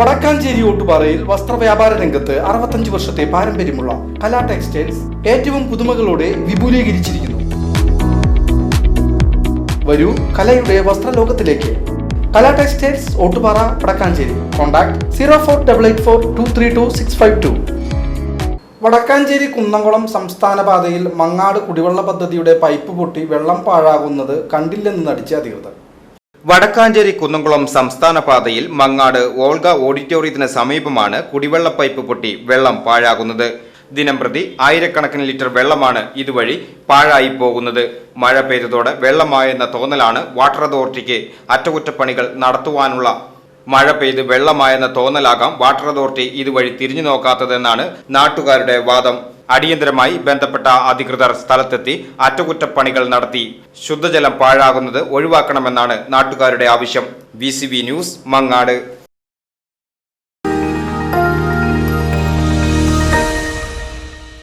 വടക്കാഞ്ചേരി ഓട്ടുപാറയിൽ വസ്ത്രവ്യാപാര രംഗത്ത് അറുപത്തഞ്ച് വർഷത്തെ പാരമ്പര്യമുള്ള കലാ ടെക്സ്റ്റൈൽസ് ഏറ്റവും പുതുമകളോടെ വിപുലീകരിച്ചിരിക്കുന്നു. വരൂ കലയുടെ വസ്ത്രലോകത്തിലേക്ക്. Kala textiles Ottupara Vadakkanchery. Contact zero four double eight four two three two six five two. Vadakkanchery Kunnamkulam സംസ്ഥാന പാതയിൽ മങ്ങാട് കുടിവെള്ള പദ്ധതിയുടെ പൈപ്പ് പൊട്ടി വെള്ളം പാഴാകുന്നത് കണ്ടില്ലെന്ന് നടിച്ച അധികൃതർ. വടക്കാഞ്ചേരി കുന്നംകുളം സംസ്ഥാന പാതയിൽ മങ്ങാട് ഓൾഗ ഓഡിറ്റോറിയത്തിന് സമീപമാണ് കുടിവെള്ള പൈപ്പ് പൊട്ടി വെള്ളം പാഴാകുന്നത്. ദിനംപ്രതി ആയിരക്കണക്കിന് ലിറ്റർ വെള്ളമാണ് ഇതുവഴി പാഴായി പോകുന്നത്. മഴ പെയ്തതോടെ വെള്ളമായെന്ന തോന്നലാണ് വാട്ടർ അതോറിറ്റിക്ക് അറ്റകുറ്റപ്പണികൾ നടത്തുവാനുള്ള മഴ പെയ്ത് വെള്ളമായെന്ന തോന്നലാകാം വാട്ടർ അതോറിറ്റി ഇതുവഴി തിരിഞ്ഞു നോക്കാത്തതെന്നാണ് നാട്ടുകാരുടെ വാദം. അടിയന്തരമായി ബന്ധപ്പെട്ട അധികൃതർ സ്ഥലത്തെത്തി അറ്റകുറ്റപ്പണികൾ നടത്തി. ശുദ്ധജലം പാഴാകുന്നത് ഒഴിവാക്കണമെന്നാണ് നാട്ടുകാരുടെ ആവശ്യം. V news Mangad.